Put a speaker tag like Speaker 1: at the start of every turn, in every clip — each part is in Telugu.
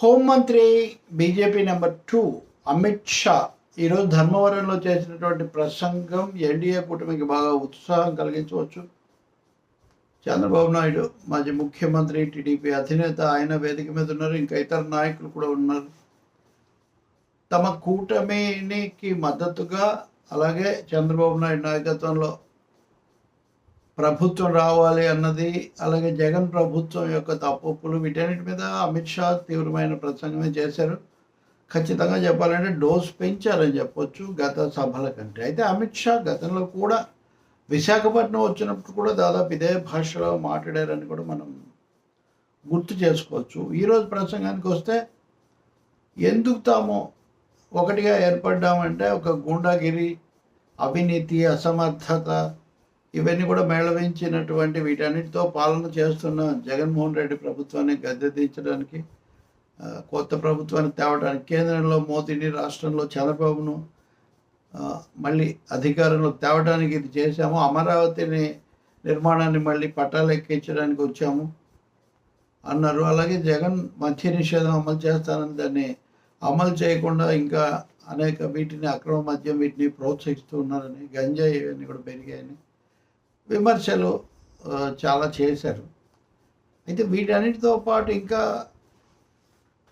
Speaker 1: హోంమంత్రి BJP number two Amit Shah ఈరోజు ధర్మవరంలో చేసినటువంటి ప్రసంగం ఎన్డీఏ కూటమికి బాగా ఉత్సాహం కలిగించవచ్చు. చంద్రబాబు నాయుడు మాజీ ముఖ్యమంత్రి టీడీపీ అధినేత ఆయన వేదిక మీద ఉన్నారు ఇంకా ఇతర నాయకులు కూడా ఉన్నారు. తమ కూటమికి మద్దతుగా అలాగే చంద్రబాబు నాయుడు నాయకత్వంలో ప్రభుత్వం రావాలి అన్నది అలాగే జగన్ ప్రభుత్వం యొక్క తప్పులు వీటన్నిటి మీద అమిత్ షా తీవ్రమైన ప్రసంగమే చేశారు. ఖచ్చితంగా చెప్పాలంటే డోస్ పెంచారని చెప్పొచ్చు గత సభల కంటే. అయితే అమిత్ షా గతంలో కూడా విశాఖపట్నం వచ్చినప్పుడు కూడా దాదాపు ఇదే భాషలో మాట్లాడారని కూడా మనం గుర్తు చేసుకోవచ్చు. ఈరోజు ప్రసంగానికి వస్తే ఎందుకు తాము ఒకటిగా ఏర్పడ్డామంటే ఒక గూండాగిరి అవినీతి అసమర్థత ఇవన్నీ కూడా మేళవించినటువంటి వీటన్నిటితో పాలన చేస్తున్న జగన్మోహన్ రెడ్డి ప్రభుత్వాన్ని గద్దెదించడానికి కొత్త ప్రభుత్వాన్ని తేవడానికి కేంద్రంలో మోదీని రాష్ట్రంలో చంద్రబాబును మళ్ళీ అధికారంలో తేవడానికి ఇది చేశాము. అమరావతిని నిర్మాణాన్ని మళ్ళీ పట్టాలు ఎక్కించడానికి వచ్చాము అన్నారు. అలాగే జగన్ మద్య నిషేధం అమలు చేస్తానని దాన్ని అమలు చేయకుండా ఇంకా అనేక వీటిని అక్రమ మద్యం వీటిని ప్రోత్సహిస్తూ ఉన్నారని గంజాయి ఇవన్నీ కూడా పెరిగాయని విమర్శలు చాలా చేశారు. అయితే వీటన్నిటితో పాటు ఇంకా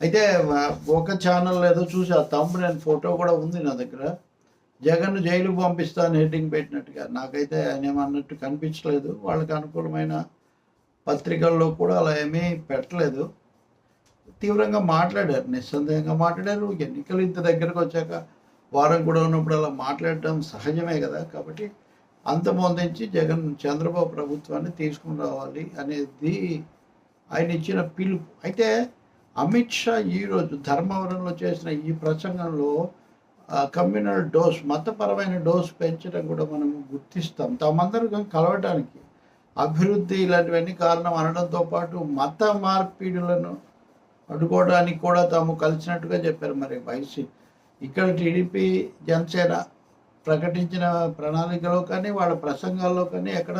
Speaker 1: అయితే ఒక ఛానల్ ఏదో చూసి ఆ తమ్ముడు నేను ఫోటో కూడా ఉంది నా దగ్గర. జగన్ జైలుకు పంపిస్తాను హెడ్డింగ్ పెట్టినట్టుగా. నాకైతే ఆయన ఏమన్నట్టు కనిపించలేదు. వాళ్ళకి అనుకూలమైన పత్రికల్లో కూడా అలా ఏమీ పెట్టలేదు. తీవ్రంగా మాట్లాడారు నిస్సందేహంగా మాట్లాడారు. ఎన్నికలు ఇంత దగ్గరకు వచ్చాక వారం కూడా ఉన్నప్పుడు అలా మాట్లాడటం సహజమే కదా. కాబట్టి అంతమొందించి జగన్ చంద్రబాబు ప్రభుత్వాన్ని తీసుకుని రావాలి అనేది ఆయన ఇచ్చిన పిలుపు. అయితే అమిత్ షా ఈరోజు ధర్మవరంలో చేసిన ఈ ప్రసంగంలో కమ్యూనల్ డోస్ మతపరమైన డోస్ పెంచడం కూడా మనం గుర్తిస్తాం. తమందరం కలవటానికి అభివృద్ధి ఇలాంటివన్నీ కారణం అనడంతో పాటు మత మార్పిడులను అడ్డుకోవడానికి కూడా తాము కలిసినట్టుగా చెప్పారు. మరి వైసీ ఇక్కడ టీడీపీ జనసేన ప్రకటించిన ప్రణాళికలో కానీ వాళ్ళ ప్రసంగాల్లో కానీ ఎక్కడ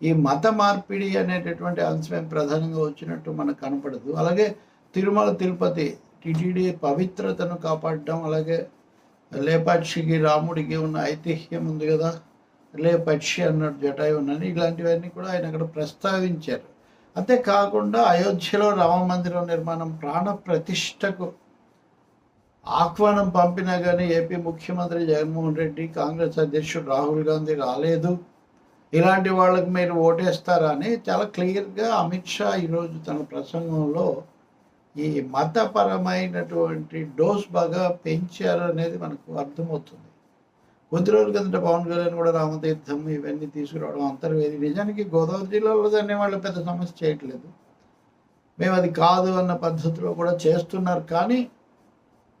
Speaker 1: ఈ మత మార్పిడి అనేటటువంటి అంశం ప్రధానంగా వచ్చినట్టు మనకు కనపడదు. అలాగే తిరుమల తిరుపతి టిటిడి పవిత్రతను కాపాడడం అలాగే లేపాక్షికి రాముడికి ఉన్న ఐతిహ్యం ఉంది కదా లేపక్షి అన్నట్టు జటాయి ఉన్నని ఇలాంటివన్నీ కూడా ఆయన అక్కడ ప్రస్తావించారు. అంతేకాకుండా అయోధ్యలో రామ మందిరం నిర్మాణం ప్రాణ ప్రతిష్టకు ఆహ్వానం పంపినా కానీ ఏపీ ముఖ్యమంత్రి జగన్మోహన్ రెడ్డి కాంగ్రెస్ అధ్యక్షుడు రాహుల్ గాంధీ రాలేదు. ఇలాంటి వాళ్ళకి మీరు ఓటేస్తారా అని చాలా క్లియర్గా అమిత్ షా ఈరోజు తన ప్రసంగంలో ఈ మతపరమైనటువంటి డోస్ బాగా పెంచారు అనేది మనకు అర్థమవుతుంది. కొద్ది రోజుల కిందట పవన్ కళ్యాణ్ కూడా రామతీర్థం ఇవన్నీ తీసుకురావడం అంతర్వేది. నిజానికి గోదావరి జిల్లాలో దాన్ని వాళ్ళు పెద్ద సమస్య చేయట్లేదు. మేము అది కాదు అన్న పద్ధతిలో కూడా చేస్తున్నారు. కానీ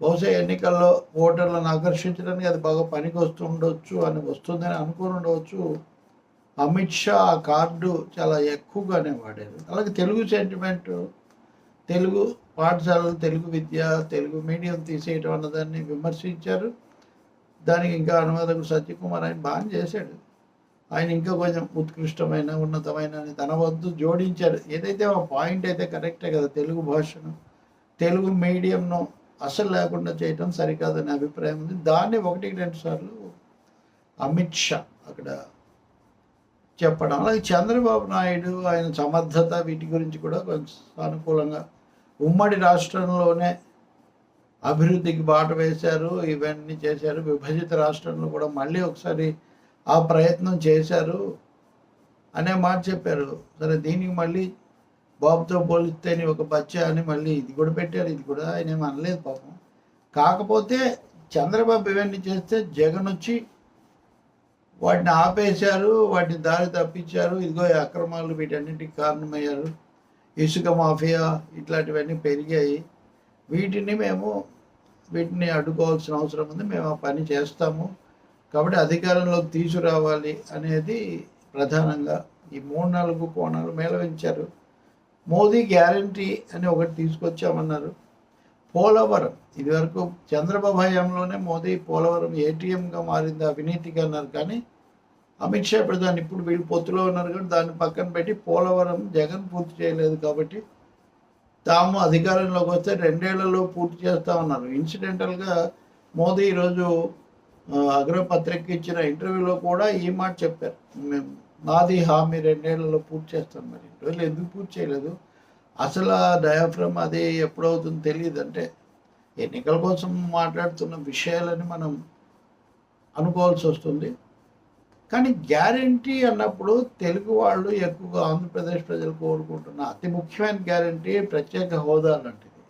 Speaker 1: బహుశా ఎన్నికల్లో ఓటర్లను ఆకర్షించడానికి అది బాగా పనికి వస్తుండొచ్చు అని వస్తుందని అనుకుని ఉండవచ్చు. అమిత్ షా ఆ కార్డు చాలా ఎక్కువగానే వాడారు. అలాగే తెలుగు సెంటిమెంట్ తెలుగు పాఠశాలలు తెలుగు విద్య తెలుగు మీడియం తీసేయటం అన్నదాన్ని విమర్శించారు. దానికి ఇంకా అనువాదకుడు సత్యకుమార్ ఆయన బాగా చేశాడు. ఆయన ఇంకా కొంచెం ఉత్కృష్టమైన ఉన్నతమైన అని తన వద్దు జోడించారు. ఏదైతే ఆ పాయింట్ అయితే కరెక్టే కదా తెలుగు భాషను తెలుగు మీడియంను అసలు లేకుండా చేయటం సరికాదనే అభిప్రాయం ఉంది. దాన్ని ఒకటికి రెండు సార్లు అమిత్ షా అక్కడ చెప్పడం. అలాగే చంద్రబాబు నాయుడు ఆయన సమర్థత వీటి గురించి కూడా కొంచెం సానుకూలంగా ఉమ్మడి రాష్ట్రంలోనే అభివృద్ధికి బాట వేశారు ఇవన్నీ చేశారు. విభజిత రాష్ట్రంలో కూడా మళ్ళీ ఒకసారి ఆ ప్రయత్నం చేశారు అనే మాట చెప్పారు. సరే దీనికి మళ్ళీ బాబుతో పోలిస్తే నీ ఒక బచ్చా అని మళ్ళీ ఇది కూడా పెట్టారు. ఇది కూడా ఆయన ఏమి అనలేదు పాపం. కాకపోతే చంద్రబాబు ఇవన్నీ చేస్తే జగన్ వచ్చి వాటిని ఆపేశారు వాటిని దారి తప్పించారు. ఇదిగో అక్రమాలు వీటన్నిటికి కారణమయ్యారు. ఇసుక మాఫియా ఇట్లాంటివన్నీ పెరిగాయి. వీటిని మేము వీటిని అడ్డుకోవాల్సిన అవసరం ఉంది. మేము ఆ పని చేస్తాము. కాబట్టి అధికారంలోకి తీసుకురావాలి అనేది ప్రధానంగా ఈ మూడు నాలుగు కోణాలు మేళవించారు. మోదీ గ్యారంటీ అని ఒకటి తీసుకొచ్చామన్నారు. పోలవరం ఇదివరకు చంద్రబాబు హయాంలోనే మోదీ పోలవరం ఏటీఎంగా మారింది అవినీతిగా అన్నారు. కానీ అమిత్ షా ఇప్పుడు దాన్ని ఇప్పుడు వీళ్ళు పొత్తులో ఉన్నారు కానీ దాన్ని పక్కన పెట్టి పోలవరం జగన్ పూర్తి చేయలేదు కాబట్టి తాము అధికారంలోకి వస్తే రెండేళ్ళలో పూర్తి చేస్తా ఉన్నారు. ఇన్సిడెంటల్గా మోదీ ఈరోజు అగ్రపత్రిక ఇచ్చిన ఇంటర్వ్యూలో కూడా ఈ మాట చెప్పారు. మేము నాది హామీ రెండేళ్ళలో పూర్తి చేస్తాం మరి. ఇన్ని ఎందుకు పూర్తి చేయలేదు? అసలు ఆ డయాఫ్రమ్ అది ఎప్పుడవుతుందో తెలియదు. అంటే ఎన్నికల కోసం మాట్లాడుతున్న విషయాలని మనం అనుకోవాల్సి వస్తుంది. కానీ గ్యారంటీ అన్నప్పుడు తెలుగు వాళ్ళు ఎక్కువగా ఆంధ్రప్రదేశ్ ప్రజలు కోరుకుంటున్న అతి ముఖ్యమైన గ్యారంటీ ప్రత్యేక హోదా లాంటిది.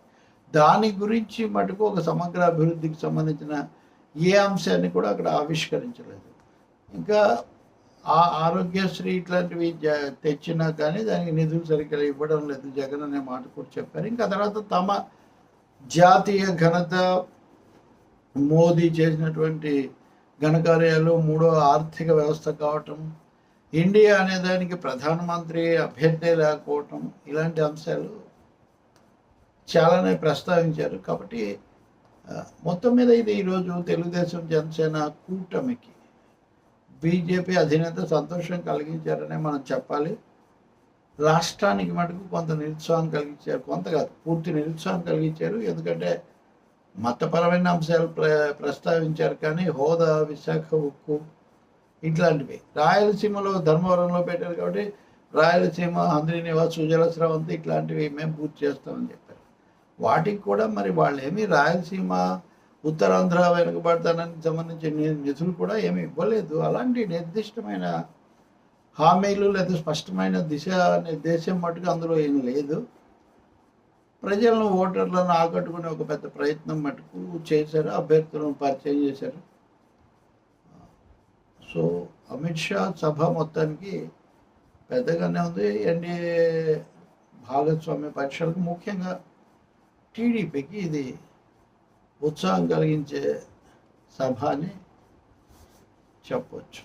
Speaker 1: దాని గురించి మటుకు ఒక సమగ్ర అభివృద్ధికి సంబంధించిన ఏ అంశాన్ని కూడా అక్కడ ఆవిష్కరించలేదు. ఇంకా ఆ ఆరోగ్యశ్రీ ఇట్లాంటివి తెచ్చినా కానీ దానికి నిధులు సరిగ్గా ఇవ్వడం లేదు. జగన్ అనే మాట కూడా చెప్పారు. ఇంకా తర్వాత తమ జాతీయ ఘనత మోదీ చేసినటువంటి ఘనకార్యాలు మూడో ఆర్థిక వ్యవస్థ కావటం ఇండియా అనే దానికి ప్రధానమంత్రి అభ్యర్థి లేకపోవటం ఇలాంటి అంశాలు చాలానే ప్రస్తావించారు. కాబట్టి మొత్తం మీద ఇది ఈరోజు తెలుగుదేశం జనసేన కూటమికి బీజేపీ అధినేత సంతోషం కలిగించారనే మనం చెప్పాలి. రాష్ట్రానికి మటుకు కొంత నిరుత్సాహం కలిగించారు. కొంత కాదు పూర్తి నిరుత్సాహం కలిగించారు. ఎందుకంటే మతపరమైన అంశాలు ప్ర ప్రస్తావించారు కానీ హోదా విశాఖ ఉక్కు ఇట్లాంటివి. రాయలసీమలో ధర్మవరంలో పెట్టారు కాబట్టి రాయలసీమ హంద్రి నివాస్ సుజల స్రవంతి ఇట్లాంటివి మేము పూర్తి చేస్తామని చెప్పారు. వాటికి కూడా మరి వాళ్ళు ఏమి రాయలసీమ ఉత్తరాంధ్ర వెనుకబడతానికి సంబంధించిన నిధులు కూడా ఏమి ఇవ్వలేదు. అలాంటి నిర్దిష్టమైన హామీలు లేదా స్పష్టమైన దిశ నిర్దేశం మటుకు అందులో ఏం లేదు. ప్రజలను ఓటర్లను ఆకట్టుకునే ఒక పెద్ద ప్రయత్నం మటుకు చేశారు అభ్యర్థులను పరిచయం చేశారు. సో అమిత్ షా సభ మొత్తానికి పెద్దగానే ఉంది. ఎన్డీఏ భాగస్వామ్య పక్షాలకు ముఖ్యంగా టీడీపీకి ఇది ఉత్సాహం కలిగించే సభ అని చెప్పవచ్చు